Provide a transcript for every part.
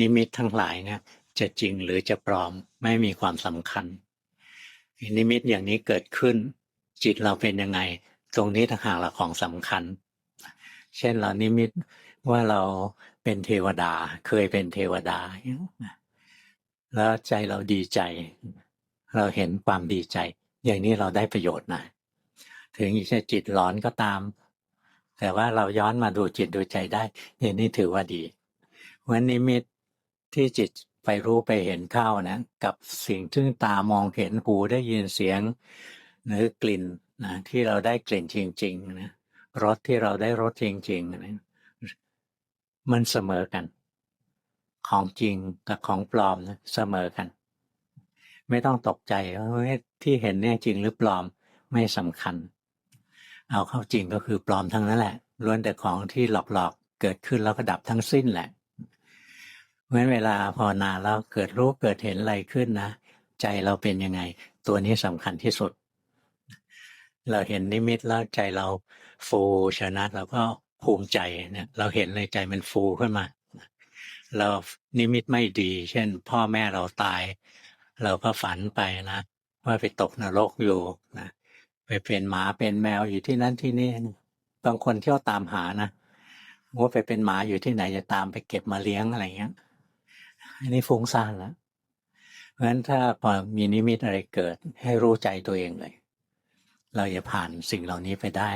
นิมิตทั้งหลายเนี่ยจะจริงหรือจะปลอมไม่มีความสำคัญ นิมิตอย่างนี้เกิดขึ้น จิตเราเป็นยังไง ตรงนี้ต่างหากละของสำคัญ เช่นเรานิมิตว่าเราเป็นเทวดาเคยเป็นเทวดา แล้วใจเราดีใจ เราเห็นความดีใจ อย่างนี้เราได้ประโยชน์นะถึงจะจิตร้อนก็ตาม แต่ว่าเราย้อนมาดูจิตดูใจได้อย่างนี้ถือว่าดีเพราะนิมิต ที่จิตไปรู้ไปเห็นเข้านะกับสิ่งที่ตามองเห็นหูได้ยินเสียงหรือกลิ่นนะที่เราได้กลิ่นจริงๆนะรสที่เราได้รสจริงๆนะมันเสมอกัน ของจริงกับของปลอมนะเสมอกัน ไม่ต้องตกใจว่าที่เห็นเนี่ยจริงหรือปลอมไม่สำคัญ เอาเข้าจริงก็คือปลอมทั้งนั้นแหละล้วนแต่ของที่หลอกๆเกิดขึ้นแล้วก็ดับทั้งสิ้นแหละ เพราะฉะนั้นเวลาภาวนาแล้วเกิดรู้เกิดเห็นอะไรขึ้นนะ ใจเราเป็นยังไง ตัวนี้สำคัญที่สุด เราเห็นนิมิตแล้วใจเราฟูชนะเราก็ภูมิใจเนี่ยเราเห็นในใจมันฟูขึ้นมา เรานิมิตไม่ดี เช่น พ่อแม่เราตาย เราก็ฝันไปนะว่าไปตกนรกอยู่นะไปเป็นหมาเป็นแมวอยู่ที่นั่นที่นี่บางคนเที่ยวตามหานะว่าไปเป็นหมาอยู่ที่ไหนจะตามไปเก็บมาเลี้ยงอะไรเงี้ย อันนี้ฟุ้งซ่านแล้วเพราะฉะนั้นถ้าพอมีนิมิตอะไรเกิด ให้รู้ใจตัวเองเลย เราจะผ่านสิ่งเหล่านี้ไปได้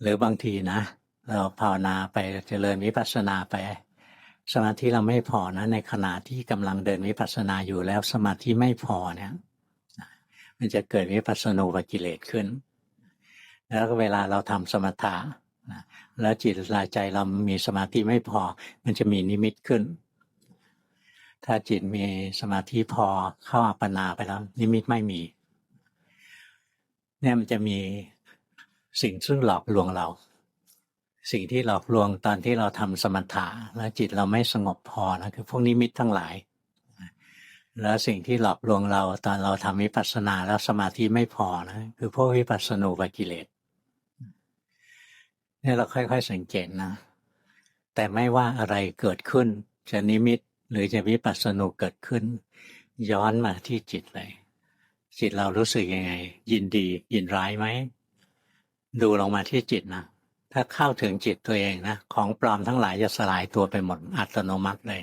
หรือบางทีนะ เราภาวนาไปเจริญวิปัสสนาไปสมาธิเราไม่พอนะในขณะที่กำลังเดินวิปัสสนาอยู่แล้วสมาธิไม่พอเนี่ยมันจะเกิดวิปัสสนูปกิเลสขึ้น แล้วเวลาเราทำสมถะแล้วจิตลาใจเรามีสมาธิไม่พอ มันจะมีนิมิตขึ้น ถ้าจิตมีสมาธิพอเข้าอัปปนาไปแล้ว นิมิตไม่มี เนี่ยมันจะมีสิ่งซึ่งหลอกลวงเรา สิ่งที่หลอกลวงตอนที่เราทำสมถะแล้วจิตเราไม่สงบพอนะคือพวกนิมิตทั้งหลาย แล้วสิ่งที่หลอกลวงเราตอนเราทำวิปัสสนาแล้วสมาธิไม่พอนะคือพวกวิปัสสนูปกิเลสเนี่ยเราค่อย ๆ สังเกตนะแต่ไม่ว่าอะไรเกิดขึ้นจะนิมิต หรือจะวิปัสสนุเกิดขึ้น ย้อนมาที่จิตเลย จิตเรารู้สึกยังไง ยินดียินร้ายไหม ดูลงมาที่จิตนะ ถ้าเข้าถึงจิตตัวเองนะ ของปลอมทั้งหลายจะสลายตัวไปหมดอัตโนมัติเลย